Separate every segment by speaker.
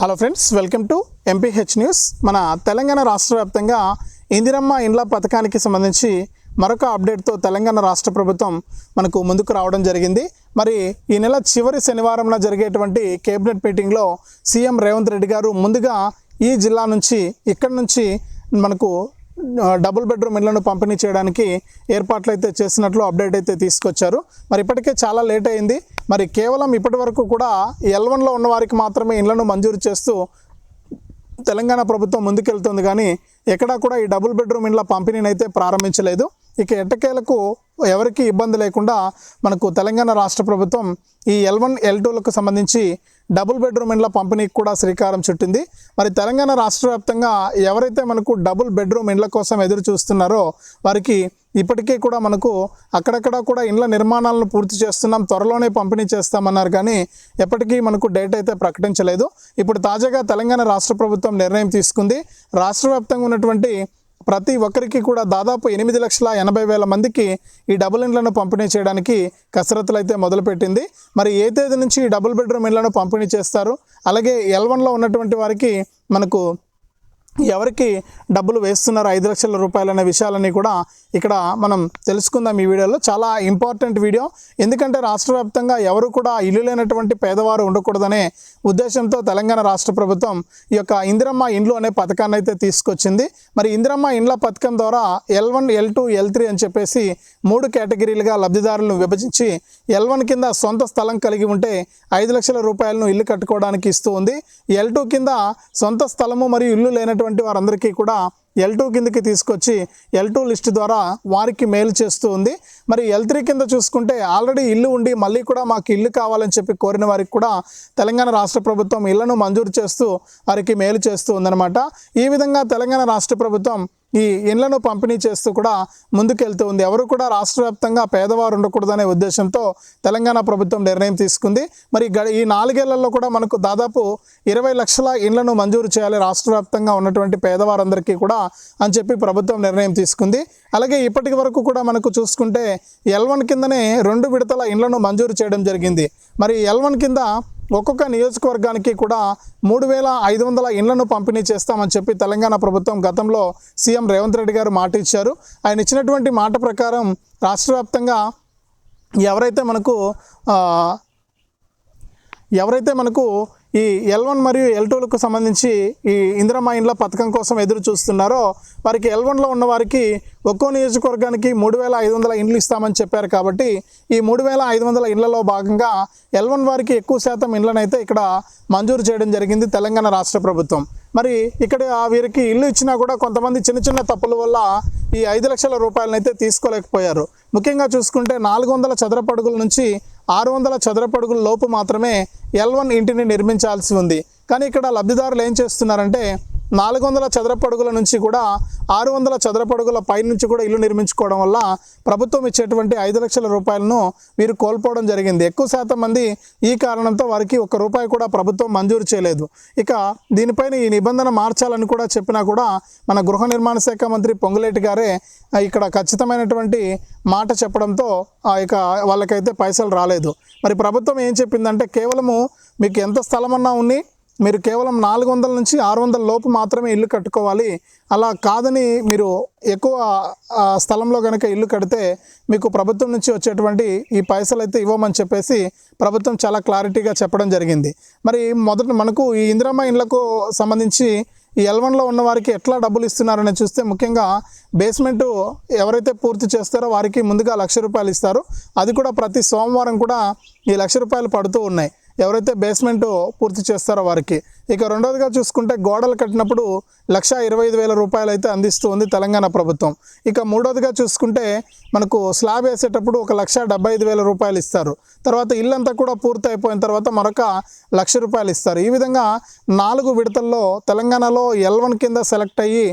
Speaker 1: Hello friends welcome to M P H news మన తెలంగాణ రాష్ట్ర వ్యాప్తంగా ఇందిరమ్మ ఇండ్ల పథకానికి సంబంధించి మరొక అప్డేట్తో తెలంగాణ రాష్ట్ర ప్రభుత్వం మనకు ముందుకు రావడం జరిగింది. మరి ఈ నెల చివరి శనివారంలో జరిగేటువంటి కేబినెట్ మీటింగ్లో సీఎం రేవంత్ రెడ్డి గారు ముందుగా ఈ జిల్లా నుంచి ఇక్కడి నుంచి మనకు డబుల్ బెడ్రూమ్ ఇళ్ళను పంపిణీ చేయడానికి ఏర్పాట్లు అయితే చేసినట్లు అప్డేట్ అయితే తీసుకొచ్చారు. మరి ఇప్పటికే చాలా లేట్ అయింది. మరి కేవలం ఇప్పటి వరకు కూడా ఎల్ వన్లో ఉన్న వారికి మాత్రమే ఇళ్ళను మంజూరు చేస్తూ తెలంగాణ ప్రభుత్వం ముందుకెళ్తుంది కానీ ఎక్కడా కూడా ఈ డబుల్ బెడ్రూమ్ ఇండ్ల పంపిణీని అయితే ప్రారంభించలేదు. ఇక ఎట్టకేలకు ఎవరికి ఇబ్బంది లేకుండా మనకు తెలంగాణ రాష్ట్ర ప్రభుత్వం ఈ ఎల్ వన్ ఎల్ టూలకు సంబంధించి డబుల్ బెడ్రూమ్ ఇండ్ల పంపిణీకి కూడా శ్రీకారం చుట్టింది. మరి తెలంగాణ రాష్ట్ర వ్యాప్తంగా ఎవరైతే మనకు డబుల్ బెడ్రూమ్ ఇండ్ల కోసం ఎదురు చూస్తున్నారో వారికి ఇప్పటికీ కూడా మనకు అక్కడక్కడ కూడా ఇండ్ల నిర్మాణాలను పూర్తి చేస్తున్నాం త్వరలోనే పంపిణీ చేస్తామన్నారు కానీ ఎప్పటికీ మనకు డేట్ అయితే ప్రకటించలేదు. ఇప్పుడు తాజాగా తెలంగాణ రాష్ట్ర ప్రభుత్వం నిర్ణయం తీసుకుంది. రాష్ట్ర ఉన్నటువంటి ప్రతి ఒక్కరికి కూడా దాదాపు ఎనిమిది లక్షల ఎనభై వేల మందికి ఈ డబుల్ ఇండ్లను పంపిణీ చేయడానికి కసరత్తులు అయితే మొదలుపెట్టింది. మరి ఏ తేదీ నుంచి ఈ డబుల్ బెడ్రూమ్ ఇండ్లను పంపిణీ చేస్తారు? అలాగే ఎల్ వన్లో ఉన్నటువంటి వారికి మనకు ఎవరికి డబ్బులు వేస్తున్నారు ఐదు లక్షల రూపాయలు అనే విషయాలన్నీ కూడా ఇక్కడ మనం తెలుసుకుందాం ఈ వీడియోలో. చాలా ఇంపార్టెంట్ వీడియో. ఎందుకంటే రాష్ట్ర వ్యాప్తంగా ఎవరు కూడా ఇల్లు లేనటువంటి పేదవారు ఉండకూడదనే ఉద్దేశంతో తెలంగాణ రాష్ట్ర ప్రభుత్వం ఈ యొక్క ఇందిరమ్మ ఇండ్లు అనే పథకాన్ని అయితే తీసుకొచ్చింది. మరి ఇందిరమ్మ ఇండ్ల పథకం ద్వారా L one L two L three అని చెప్పేసి మూడు కేటగిరీలుగా లబ్ధిదారులను విభజించి ఎల్ వన్ కింద సొంత స్థలం కలిగి ఉంటే ఐదు లక్షల రూపాయలను ఇల్లు కట్టుకోవడానికి ఇస్తూ ఉంది. ఎల్ టూ కింద సొంత స్థలము మరియు ఇల్లు లేనటువంటి వారందరికీ కూడా ఎల్ టూ కిందకి తీసుకొచ్చి ఎల్ టూ లిస్ట్ ద్వారా వారికి మేలు చేస్తూ ఉంది. మరి ఎల్ త్రీ కింద చూసుకుంటే ఆల్రెడీ ఇల్లు ఉండి మళ్ళీ కూడా మాకు ఇల్లు కావాలని చెప్పి కోరిన వారికి కూడా తెలంగాణ రాష్ట్ర ప్రభుత్వం ఇళ్ళను మంజూరు చేస్తూ వారికి మేలు చేస్తూ ఉందన్నమాట. ఈ విధంగా తెలంగాణ రాష్ట్ర ప్రభుత్వం ఈ ఇండ్లను పంపిణీ చేస్తూ కూడా ముందుకెళ్తూ ఉంది. ఎవరు కూడా రాష్ట్ర వ్యాప్తంగా పేదవారు ఉండకూడదనే ఉద్దేశంతో తెలంగాణ ప్రభుత్వం నిర్ణయం తీసుకుంది. మరి గ- ఈ నాలుగేళ్ళలో కూడా మనకు దాదాపు ఇరవై లక్షల ఇండ్లను మంజూరు చేయాలి రాష్ట్ర వ్యాప్తంగా ఉన్నటువంటి పేదవారందరికీ కూడా అని చెప్పి ప్రభుత్వం నిర్ణయం తీసుకుంది. అలాగే ఇప్పటి వరకు కూడా మనకు చూసుకుంటే ఎల్ వన్ కిందనే రెండు విడతల ఇండ్లను మంజూరు చేయడం జరిగింది. మరి ఎల్ వన్ కింద ఒక్కొక్క నియోజకవర్గానికి కూడా మూడు వేల ఐదు వందల ఇండ్లను పంపిణీ చేస్తామని చెప్పి తెలంగాణ ప్రభుత్వం గతంలో సీఎం రేవంత్ రెడ్డి గారు మాట ఇచ్చారు. ఆయన ఇచ్చినటువంటి మాట ప్రకారం రాష్ట్ర వ్యాప్తంగా ఎవరైతే మనకు ఎవరైతే మనకు ఈ ఎల్ వన్ మరియు ఎల్ టూలకు సంబంధించి ఈ ఇందిరమ్మ ఇండ్ల పథకం కోసం ఎదురు చూస్తున్నారో వారికి ఎల్ వన్లో ఉన్న వారికి ఒక్కో నియోజకవర్గానికి మూడు వేల ఐదు వందల ఇండ్లు ఇస్తామని చెప్పారు కాబట్టి ఈ మూడు వేల ఐదు వందల ఇండ్లలో భాగంగా ఎల్ వన్ వారికి ఎక్కువ శాతం ఇండ్లనైతే ఇక్కడ మంజూరు చేయడం జరిగింది తెలంగాణ రాష్ట్ర ప్రభుత్వం. మరి ఇక్కడ వీరికి ఇల్లు ఇచ్చినా కూడా కొంతమంది చిన్న చిన్న తప్పుల వల్ల ఈ ఐదు లక్షల రూపాయలనైతే తీసుకోలేకపోయారు. ముఖ్యంగా చూసుకుంటే నాలుగు వందల చదరపడుగుల నుంచి ఆరు వందల చదరపడుగుల లోపు మాత్రమే ఎల్ వన్ ఇంటిని నిర్మించాల్సి ఉంది. కానీ ఇక్కడ లబ్ధిదారులు ఏం చేస్తున్నారంటే నాలుగు వందల చదరపడుగుల నుంచి కూడా ఆరు వందల చదరపడుగుల పై నుంచి కూడా ఇల్లు నిర్మించుకోవడం వల్ల ప్రభుత్వం ఇచ్చేటువంటి ఐదు లక్షల రూపాయలను వీరు కోల్పోవడం జరిగింది. ఎక్కువ శాతం మంది ఈ కారణంతో వారికి ఒక్క రూపాయి కూడా ప్రభుత్వం మంజూరు చేయలేదు. ఇక దీనిపైన ఈ నిబంధన మార్చాలని కూడా చెప్పినా కూడా మన గృహ నిర్మాణ శాఖ మంత్రి పొంగులేటి గారే ఇక్కడ ఖచ్చితమైనటువంటి మాట చెప్పడంతో ఇక వాళ్ళకైతే పైసలు రాలేదు. మరి ప్రభుత్వం ఏం చెప్పిందంటే కేవలము మీకు ఎంత స్థలమన్నా ఉన్ని మీరు కేవలం నాలుగు వందల నుంచి ఆరు వందల లోపు మాత్రమే ఇల్లు కట్టుకోవాలి. అలా కాదని మీరు ఎక్కువ స్థలంలో కనుక ఇల్లు కడితే మీకు ప్రభుత్వం నుంచి వచ్చేటువంటి ఈ పైసలు అయితే ఇవ్వమని చెప్పేసి ప్రభుత్వం చాలా క్లారిటీగా చెప్పడం జరిగింది. మరి మొదట మనకు ఈ ఇందిరమ్మ ఇండ్లకు సంబంధించి ఈ ఎల్వన్లో ఉన్న వారికి ఎట్లా డబ్బులు ఇస్తున్నారని చూస్తే ముఖ్యంగా బేస్మెంట్ ఎవరైతే పూర్తి చేస్తారో వారికి ముందుగా లక్ష రూపాయలు ఇస్తారు. అది కూడా ప్రతి సోమవారం కూడా ఈ లక్ష రూపాయలు పడుతూ ఉన్నాయి. ఎవరైతే బేస్మెంట్ పూర్తి చేస్తారో వారికి ఇక రెండవదిగా చూసుకుంటే గోడలు కట్టినప్పుడు లక్ష ఇరవై ఐదు వేల రూపాయలు అయితే అందిస్తూ ఉంది తెలంగాణ ప్రభుత్వం. ఇక మూడవదిగా చూసుకుంటే మనకు స్లాబ్ వేసేటప్పుడు ఒక లక్ష డెబ్బై ఐదు వేల రూపాయలు ఇస్తారు. తర్వాత ఇల్లంతా కూడా పూర్తి అయిపోయిన తర్వాత మరొక లక్ష రూపాయలు ఇస్తారు. ఈ విధంగా నాలుగు విడతల్లో తెలంగాణలో ఎల్వన్ కింద సెలెక్ట్ అయ్యి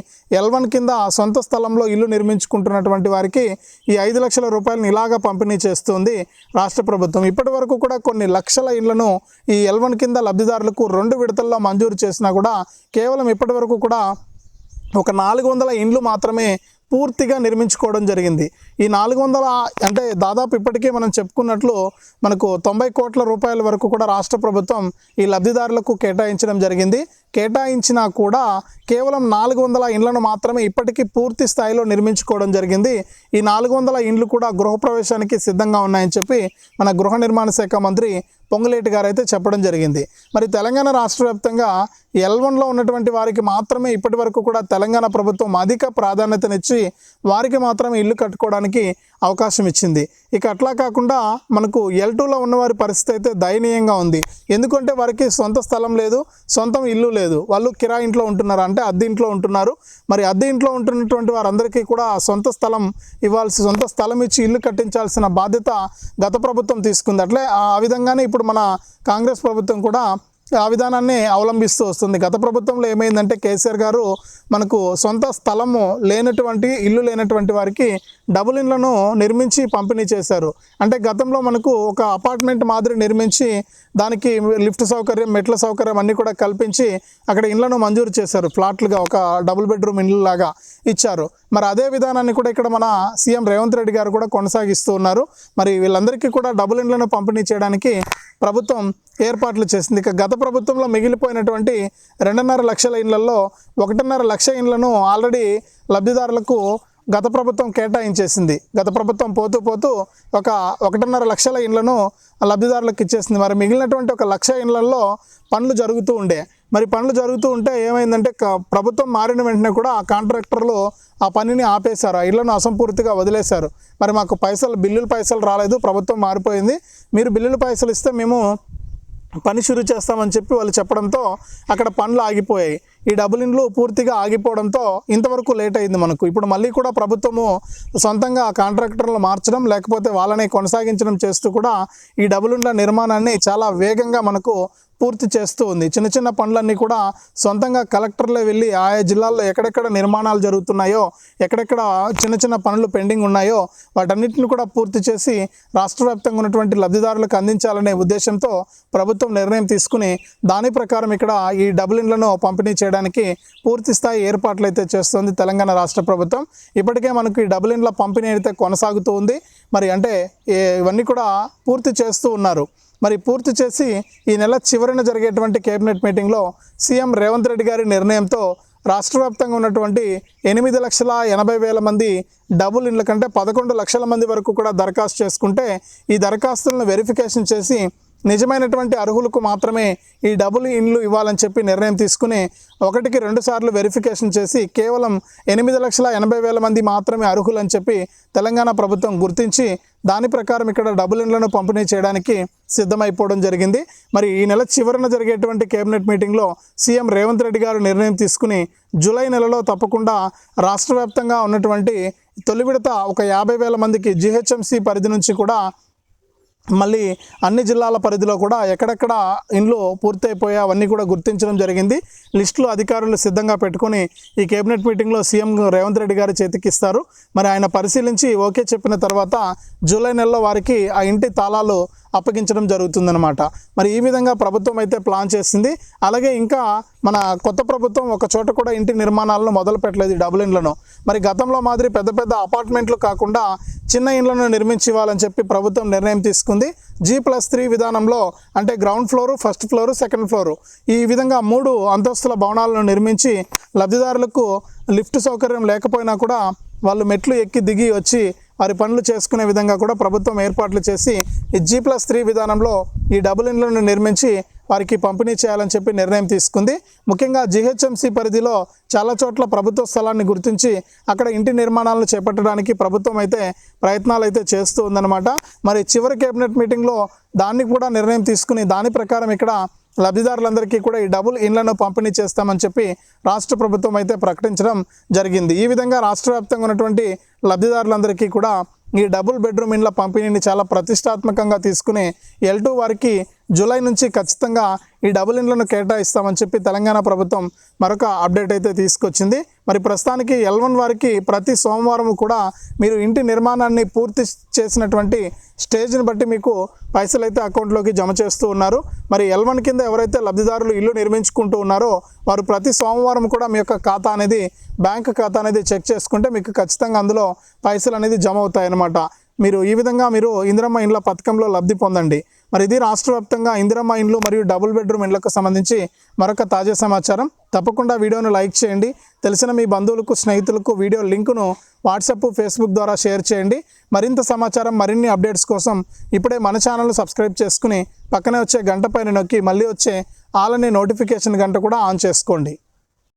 Speaker 1: ఎల్వన్ కింద సొంత స్థలంలో ఇల్లు నిర్మించుకుంటున్నటువంటి వారికి ఈ ఐదు లక్షల రూపాయలను ఇలాగా పంపిణీ చేస్తుంది రాష్ట్ర ప్రభుత్వం. ఇప్పటి వరకు కూడా కొన్ని లక్షల ఇళ్ళను ఈ ఎల్వన్ కింద లబ్ధిదారులకు రెండు విడతల్లో మంజూరు చేసినా కూడా కేవలం ఇప్పటి వరకు కూడా ఒక నాలుగు వందల ఇండ్లు మాత్రమే పూర్తిగా నిర్మించుకోవడం జరిగింది. ఈ నాలుగు వందల అంటే దాదాపు ఇప్పటికే మనం చెప్పుకున్నట్లు మనకు తొంభై కోట్ల రూపాయల వరకు కూడా రాష్ట్ర ప్రభుత్వం ఈ లబ్ధిదారులకు కేటాయించడం జరిగింది. కేటాయించినా కూడా కేవలం నాలుగు వందల ఇండ్లను మాత్రమే ఇప్పటికీ పూర్తి స్థాయిలో నిర్మించుకోవడం జరిగింది. ఈ నాలుగు వందల ఇండ్లు కూడా గృహప్రవేశానికి సిద్ధంగా ఉన్నాయని చెప్పి మన గృహ నిర్మాణ శాఖ మంత్రి పొంగులేటి గారు అయితే చెప్పడం జరిగింది. మరి తెలంగాణ రాష్ట్ర వ్యాప్తంగా ఎల్ వన్లో ఉన్నటువంటి వారికి మాత్రమే ఇప్పటి వరకు కూడా తెలంగాణ ప్రభుత్వం అధిక ప్రాధాన్యతనిచ్చి వారికి మాత్రమే ఇల్లు కట్టుకోవడానికి అవకాశం ఇచ్చింది ఇక అట్లా కాకుండా మనకు ఎల్ టూలో ఉన్నవారి పరిస్థితి అయితే దయనీయంగా ఉంది. ఎందుకంటే వారికి సొంత స్థలం లేదు సొంతం ఇల్లు లేదు. వాళ్ళు కిరా ఇంట్లో ఉంటున్నారు అంటే అద్దె ఇంట్లో ఉంటున్నారు. మరి అద్దె ఇంట్లో ఉంటున్నటువంటి వారందరికీ కూడా సొంత స్థలం ఇవ్వాల్సి సొంత స్థలం ఇచ్చి ఇల్లు కట్టించాల్సిన బాధ్యత గత ప్రభుత్వం తీసుకుంది. అట్లే ఆ విధంగానే ఇప్పుడు మన కాంగ్రెస్ ప్రభుత్వం కూడా ఆ విధానాన్ని అవలంబిస్తూ వస్తుంది. గత ప్రభుత్వంలో ఏమైందంటే కేసీఆర్ గారు మనకు సొంత స్థలము లేనటువంటి ఇల్లు లేనటువంటి వారికి డబుల్ ఇండ్లను నిర్మించి పంపిణీ చేశారు. అంటే గతంలో మనకు ఒక అపార్ట్మెంట్ మాదిరి నిర్మించి దానికి లిఫ్ట్ సౌకర్యం మెట్ల సౌకర్యం అన్నీ కూడా కల్పించి అక్కడ ఇండ్లను మంజూరు చేశారు. ఫ్లాట్లుగా ఒక డబుల్ బెడ్రూమ్ ఇండ్లు లాగా ఇచ్చారు. మరి అదే విధానాన్ని కూడా ఇక్కడ మన సీఎం రేవంత్ రెడ్డి గారు కూడా కొనసాగిస్తూ ఉన్నారు. మరి వీళ్ళందరికీ కూడా డబుల్ ఇండ్లను పంపిణీ చేయడానికి ప్రభుత్వం ఏర్పాట్లు చేసింది. ఇక గత ప్రభుత్వంలో మిగిలిపోయినటువంటి రెండున్నర లక్షల ఇండ్లలో ఒకటిన్నర లక్ష ఇండ్లను ఆల్రెడీ లబ్ధిదారులకు గత ప్రభుత్వం కేటాయించేసింది. గత ప్రభుత్వం పోతూ పోతూ ఒక ఒకటిన్నర లక్షల ఇండ్లను లబ్ధిదారులకు ఇచ్చేసింది. మరి మిగిలినటువంటి ఒక లక్ష ఇండ్లలో పనులు జరుగుతూ ఉండే. మరి పనులు జరుగుతూ ఉంటే ఏమైందంటే క- ప్రభుత్వం మారిన వెంటనే కూడా ఆ కాంట్రాక్టర్లు ఆ పనిని ఆపేశారు. ఆ ఇళ్ళను అసంపూర్తిగా వదిలేశారు. మరి మాకు పైసలు బిల్లులు పైసలు రాలేదు. ప్రభుత్వం మారిపోయింది. మీరు బిల్లులు పైసలు ఇస్తే మేము పని షురు చేస్తామని చెప్పి వాళ్ళు చెప్పడంతో అక్కడ పనులు ఆగిపోయాయి. ఈ డబుల్ ఇండ్లు పూర్తిగా ఆగిపోవడంతో ఇంతవరకు లేట్ అయింది మనకు. ఇప్పుడు మళ్ళీ కూడా ప్రభుత్వము సొంతంగా కాంట్రాక్టర్లు మార్చడం లేకపోతే వాళ్ళని కొనసాగించడం చేస్తూ కూడా ఈ డబుల్ ఇండ్ల నిర్మాణాన్ని చాలా వేగంగా మనకు పూర్తి చేస్తూ ఉంది. చిన్న చిన్న పనులన్నీ కూడా సొంతంగా కలెక్టర్లే వెళ్ళి ఆయా జిల్లాల్లో ఎక్కడెక్కడ నిర్మాణాలు జరుగుతున్నాయో ఎక్కడెక్కడ చిన్న చిన్న పనులు పెండింగ్ ఉన్నాయో వాటన్నిటిని కూడా పూర్తి చేసి రాష్ట్ర వ్యాప్తంగా ఉన్నటువంటి లబ్ధిదారులకు అందించాలనే ఉద్దేశంతో ప్రభుత్వం నిర్ణయం తీసుకుని దాని ప్రకారం ఇక్కడ ఈ డబుల్ ఇండ్లను పంపిణీ చేయడానికి పూర్తి స్థాయి ఏర్పాట్లు అయితే చేస్తుంది తెలంగాణ రాష్ట్ర ప్రభుత్వం. ఇప్పటికే మనకు ఈ డబుల్ ఇండ్ల పంపిణీ అయితే కొనసాగుతూ ఉంది. మరి అంటే ఇవన్నీ కూడా పూర్తి చేస్తూ ఉన్నారు. మరి పూర్తి చేసి ఈ నెల చివరిన జరిగేటువంటి కేబినెట్ మీటింగ్లో సీఎం రేవంత్ రెడ్డి గారి నిర్ణయంతో రాష్ట్ర వ్యాప్తంగా ఉన్నటువంటి ఎనిమిది లక్షల ఎనభై వేల మంది డబుల్ ఇండ్ల కంటే పదకొండు లక్షల మంది వరకు కూడా దరఖాస్తు చేసుకుంటే ఈ దరఖాస్తులను వెరిఫికేషన్ చేసి నిజమైనటువంటి అర్హులకు మాత్రమే ఈ డబుల్ ఇండ్లు ఇవ్వాలని చెప్పి నిర్ణయం తీసుకుని ఒకటికి రెండు సార్లు వెరిఫికేషన్ చేసి కేవలం ఎనిమిది లక్షల ఎనభై వేల మంది మాత్రమే అర్హులని చెప్పి తెలంగాణ ప్రభుత్వం గుర్తించి దాని ప్రకారం ఇక్కడ డబుల్ ఇండ్లను పంపిణీ చేయడానికి సిద్ధమైపోవడం జరిగింది. మరి ఈ నెల చివరన జరిగేటువంటి కేబినెట్ మీటింగ్లో సీఎం రేవంత్ రెడ్డి గారు నిర్ణయం తీసుకుని జూలై నెలలో తప్పకుండా రాష్ట్ర ఉన్నటువంటి తొలి విడత ఒక యాభై వేల మందికి జిహెచ్ఎంసీ పరిధి నుంచి కూడా మళ్ళీ అన్ని జిల్లాల పరిధిలో కూడా ఎక్కడెక్కడ ఇండ్లు పూర్తయిపోయా అవన్నీ కూడా గుర్తించడం జరిగింది. లిస్టులు అధికారులు సిద్ధంగా పెట్టుకొని ఈ కేబినెట్ మీటింగ్లో సీఎం రేవంత్ రెడ్డి గారి చేతికిస్తారు. మరి ఆయన పరిశీలించి ఓకే చెప్పిన తర్వాత జూలై నెలలో వారికి ఆ ఇంటి తాళాలు అప్పగించడం జరుగుతుందన్నమాట. మరి ఈ విధంగా ప్రభుత్వం అయితే ప్లాన్ చేసింది. అలాగే ఇంకా మన కొత్త ప్రభుత్వం ఒక చోట కూడా ఇంటి నిర్మాణాలను మొదలు పెట్టలేదు ఈ డబుల్ ఇండ్లను. మరి గతంలో మాదిరి పెద్ద పెద్ద అపార్ట్మెంట్లు కాకుండా చిన్న ఇండ్లను నిర్మించి ఇవ్వాలని చెప్పి ప్రభుత్వం నిర్ణయం తీసుకుంది. జీ ప్లస్ త్రీ విధానంలో అంటే ground floor first floor second floor. ఈ విధంగా మూడు అంతస్తుల భవనాలను నిర్మించి లబ్ధిదారులకు లిఫ్ట్ సౌకర్యం లేకపోయినా కూడా వాళ్ళు మెట్లు ఎక్కి దిగి వచ్చి వారి పనులు చేసుకునే విధంగా కూడా ప్రభుత్వం ఏర్పాట్లు చేసి ఈ జీ ప్లస్ త్రీ విధానంలో ఈ డబుల్ ఇండ్లను నిర్మించి వారికి పంపిణీ చేయాలని చెప్పి నిర్ణయం తీసుకుంది. ముఖ్యంగా జిహెచ్ఎంసీ పరిధిలో చాలా చోట్ల ప్రభుత్వ స్థలాన్ని గుర్తించి అక్కడ ఇంటి నిర్మాణాలను చేపట్టడానికి ప్రభుత్వం అయితే ప్రయత్నాలు అయితే చేస్తూ ఉందన్నమాట. మరి చివరి కేబినెట్ మీటింగ్లో దాన్ని కూడా నిర్ణయం తీసుకుని దాని ప్రకారం ఇక్కడ లబ్ధిదారులందరికీ కూడా ఈ డబుల్ ఇండ్లను పంపిణీ చేస్తామని చెప్పి రాష్ట్ర ప్రభుత్వం అయితే ప్రకటించడం జరిగింది. ఈ విధంగా రాష్ట్ర వ్యాప్తంగా ఉన్నటువంటి లబ్ధిదారులందరికీ కూడా ఈ డబుల్ బెడ్రూమ్ ఇండ్ల పంపిణీని చాలా ప్రతిష్టాత్మకంగా తీసుకుని ఎల్ టూ వారికి జూలై నుంచి ఖచ్చితంగా ఈ డబుల్ ఇండ్లను కేటాయిస్తామని చెప్పి తెలంగాణ ప్రభుత్వం మరొక అప్డేట్ అయితే తీసుకొచ్చింది. మరి ప్రస్తుతానికి ఎల్ వన్ వారికి ప్రతి సోమవారం కూడా మీరు ఇంటి నిర్మాణాన్ని పూర్తి చేసినటువంటి స్టేజ్ని బట్టి మీకు పైసలు అయితే అకౌంట్లోకి జమ చేస్తూ ఉన్నారు. మరి ఎల్ వన్ కింద ఎవరైతే లబ్ధిదారులు ఇల్లు నిర్మించుకుంటూ ఉన్నారో వారు ప్రతి సోమవారం కూడా మీ యొక్క ఖాతా అనేది బ్యాంక్ ఖాతా అనేది చెక్ చేసుకుంటే మీకు ఖచ్చితంగా అందులో పైసలు అనేది జమ అవుతాయి అన్నమాట మీరు ఈ విధంగా మీరు ఇందిరమ్మ ఇండ్ల పథకంలో లబ్ధి పొందండి. మరి ఇది రాష్ట్ర వ్యాప్తంగా ఇందిరమ్మ ఇండ్లు మరియు డబుల్ బెడ్రూమ్ ఇండ్లకు సంబంధించి మరొక తాజా సమాచారం. తప్పకుండా వీడియోను లైక్ చేయండి. తెలిసిన మీ బంధువులకు స్నేహితులకు వీడియో లింకును వాట్సాప్ ఫేస్బుక్ ద్వారా షేర్ చేయండి. మరింత సమాచారం మరిన్ని అప్డేట్స్ కోసం ఇప్పుడే మన ఛానల్ సబ్స్క్రైబ్ చేసుకుని పక్కనే వచ్చే గంట పైన నొక్కి మళ్ళీ వచ్చే ఆలనే నోటిఫికేషన్ గంట కూడా ఆన్ చేసుకోండి.